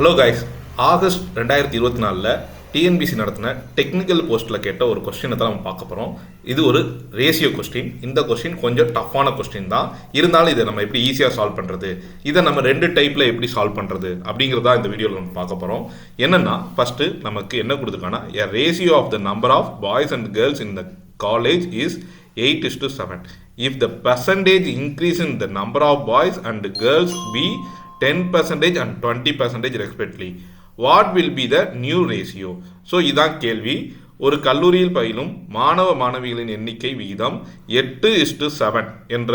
Hello guys August ரெண்டாயிரத்தி இருபத்தி நாலில் டிஎன்பிசி நடத்தின டெக்னிக்கல் போஸ்ட்டில் கேட்ட ஒரு கொஸ்டினை தான் நம்ம பார்க்க போகிறோம் இது ஒரு ரேஷியோ கொஸ்டின் இந்த கொஸ்டின் கொஞ்சம் டஃப்பான கொஸ்டின் தான். இருந்தாலும் இதை நம்ம எப்படி ஈஸியாக சால்வ் பண்ணுறது இதை நம்ம ரெண்டு டைப்பில் எப்படி சால்வ் பண்ணுறது அப்படிங்கிறதா இந்த வீடியோவில் நம்ம பார்க்க போகிறோம் என்னென்னா ஃபஸ்ட்டு நமக்கு என்ன கொடுத்துருக்காங்கன்னா a ratio of the number of boys and girls in the college is eight is to seven if the percentage increase in the number of boys and girls be ten percentage and twenty percentage respectively what will be the new ratio so இதான் கேள்வி. ஒரு கல்லூரியில் பயிலும் மாணவ மாணவிகளின் எண்ணிக்கை விகிதம் எட்டு இஸ்டு செவன் என்ற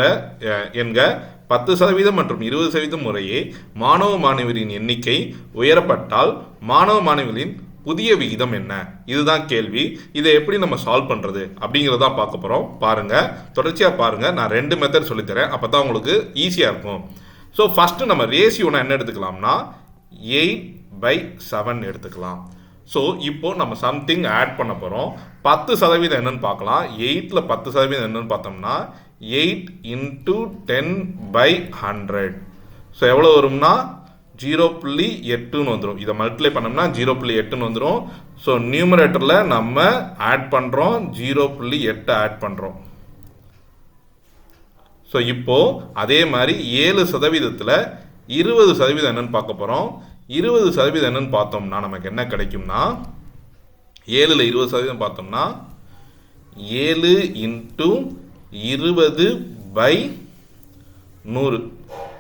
என்க பத்து சதவீதம் மற்றும் இருபது சதவீதம் முறையே மாணவ மாணவியரின் எண்ணிக்கை உயரப்பட்டால் மாணவ மாணவிகளின் புதிய விகிதம் என்ன? இதுதான் கேள்வி. இதை எப்படி நம்ம சால்வ் பண்ணுறது அப்படிங்கிறதா பார்க்க போகிறோம் பாருங்கள் தொடர்ச்சியாக பாருங்கள் நான் ரெண்டு மெத்தட் சொல்லித்தரேன். அப்போ தான் உங்களுக்கு ஈஸியாக இருக்கும். ஸோ ஃபஸ்ட்டு நம்ம ரேஷியோனா என்ன எடுத்துக்கலாம்னா எயிட் பை செவன் எடுத்துக்கலாம். ஸோ இப்போ நம்ம சம்திங் ஆட் பண்ண போகிறோம் பத்து சதவீதம் என்னன்னு பார்க்கலாம். எயிட்டில் பத்து சதவீதம் என்னன்னு பார்த்தோம்னா eight into ten by hundred so எவ்வளோ வரும்னா ஜீரோ புள்ளி எட்டுன்னு வந்துடும் இதை மல்டிப்ளை பண்ணோம்னா ஜீரோ புள்ளி எட்டுன்னு வந்துடும் ஸோ நியூமரேட்டரில் நம்ம ஆட் பண்ணுறோம் ஜீரோ புள்ளி எட்டை ஆட் பண்ணுறோம் ஸோ இப்போது அதே மாதிரி ஏழு சதவீதத்தில் இருபது சதவீதம் என்னன்னு பார்க்க போகிறோம் இருபது சதவீதம் என்னன்னு பார்த்தோம்னா நமக்கு என்ன கிடைக்கும்னா ஏழில் இருபது சதவீதம் பார்த்தோம்னா ஏழு இன்ட்டு இருபது பை நூறு.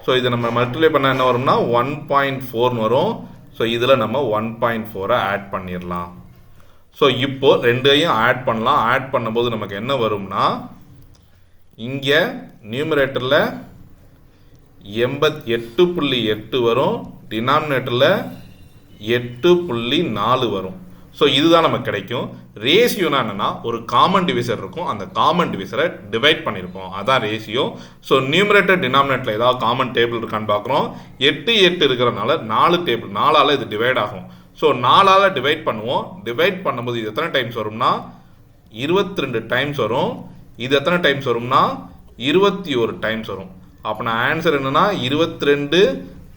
ஸோ இதை நம்ம மல்டிப்ளை பண்ண என்ன வரும்னா ஒன் பாயிண்ட் ஃபோர்னு வரும். ஸோ இதில் நம்ம ஒன் பாயிண்ட் ஃபோரை ஆட் பண்ணிடலாம் ஸோ இப்போது ரெண்டையும் ஆட் பண்ணலாம். ஆட் பண்ணும்போது நமக்கு என்ன வரும்னா இங்கே நியூமரேட்டரில் எண்பத் எட்டு புள்ளி எட்டு வரும். டினாமினேட்டரில் எட்டு புள்ளி நாலு வரும். ஸோ இதுதான் நமக்கு கிடைக்கும். ரேஷியோனா என்னென்னா ஒரு காமன் டிவிசர் இருக்கும். அந்த காமன் டிவிசரை டிவைட் பண்ணியிருப்போம் அதான் ரேஷியோ ஸோ நியூமரேட்டர் டினாமினேட்டில் ஏதாவது காமன் டேபிள் இருக்கான்னு பார்க்குறோம். எட்டு எட்டு இருக்கிறனால நாலு டேபிள் நாலால் இது டிவைட் ஆகும். ஸோ நாலால் டிவைட் பண்ணுவோம். டிவைட் பண்ணும்போது இது எத்தனை டைம்ஸ் வரும்னா இருபத்தி ரெண்டு டைம்ஸ் வரும். இது எத்தனை டைம்ஸ் வரும்னா? இருபத்தி ஒரு டைம்ஸ் வரும். அப்போ நான் ஆன்சர் என்னென்னா இருபத்தி ரெண்டு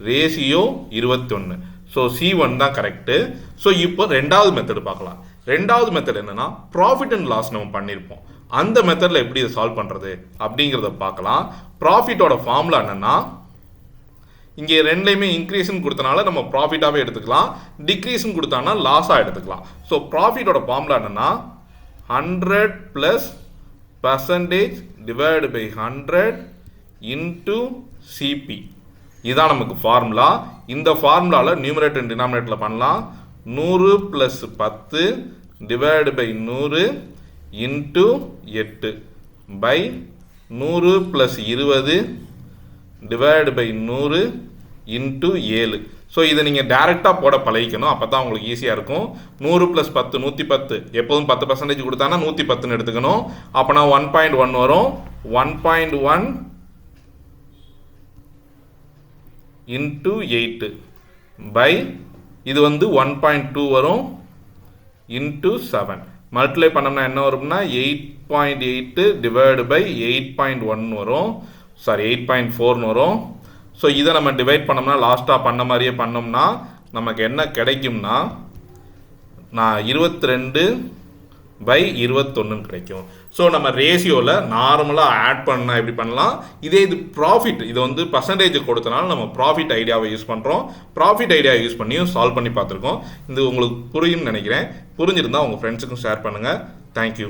ரேஷியோ இருபத்தி ஒன்று ஸோ சி ஒன் தான் கரெக்டு ஸோ இப்போ ரெண்டாவது மெத்தடு பார்க்கலாம். ரெண்டாவது மெத்தட் என்னென்னா ப்ராஃபிட் அண்ட் லாஸ் நம்ம பண்ணியிருப்போம் அந்த மெத்தடில் எப்படி இதை சால்வ் பண்ணுறது அப்படிங்கிறத பார்க்கலாம். ப்ராஃபிட்டோட ஃபார்முலா என்னென்னா இங்கே ரெண்டுலேயுமே இன்க்ரீஸ்னு கொடுத்தனால நம்ம ப்ராஃபிட்டாகவே எடுத்துக்கலாம். டிக்ரீஸ்னு கொடுத்தானா லாஸாக எடுத்துக்கலாம். ஸோ ப்ராஃபிட்டோட ஃபார்முலா என்னன்னா hundred plus percentage divide by hundred into CP இதான் நமக்கு ஃபார்முலா இந்த ஃபார்முலாவில் நியூமரேட்டர் அண்ட் டினாமினேட்டரில் பண்ணலாம். நூறு ப்ளஸ் பத்து டிவைடு பை நூறு இன்ட்டு எட்டு பை நூறு ப்ளஸ் இருபது டிவைடு பை நூறு இன்ட்டு ஏழு. ஸோ இதை நீங்கள் டேரெக்டாக போட பழகிக்கணும். அப்போ தான் உங்களுக்கு ஈஸியாக இருக்கும். நூறு ப்ளஸ் பத்து நூற்றி பத்து. எப்போதும் பத்து பர்சன்டேஜ் கொடுத்தானா நூற்றி பத்துன்னு எடுத்துக்கணும். அப்போனா ஒன் பாயிண்ட் ஒன் வரும். One point one into eight by இது வந்து ஒன் பாயிண்ட் டூ வரும். இன்ட்டு செவன் மல்டிப்ளை பண்ணோம்னா என்ன வரும்னா eight point eight divide by eight point one வரும். சாரி எயிட் பாயிண்ட் ஃபோர்னு வரும். ஸோ இதை நம்ம டிவைட் பண்ணோம்னா லாஸ்ட்டாக பண்ண மாதிரியே பண்ணோம்னா நமக்கு என்ன கிடைக்கும்னா நான் இருபத்தி ரெண்டு பை இருபத்தொன்னுன்னு கிடைக்கும். ஸோ நம்ம ரேஷியோவில் நார்மலாக ஆட் பண்ணால் எப்படி பண்ணலாம்? இதே இது ப்ராஃபிட் இது வந்து பர்சன்டேஜ் கொடுத்தனால நம்ம ப்ராஃபிட் ஐடியாவை யூஸ் பண்ணுறோம் ப்ராஃபிட் ஐடியா யூஸ் பண்ணியும் சால்வ் பண்ணி பார்த்துருக்கோம். இது உங்களுக்கு புரியும்னு நினைக்கிறேன். புரிஞ்சிருந்தால் உங்கள் ஃப்ரெண்ட்ஸுக்கும் ஷேர் பண்ணுங்கள் தேங்க்யூ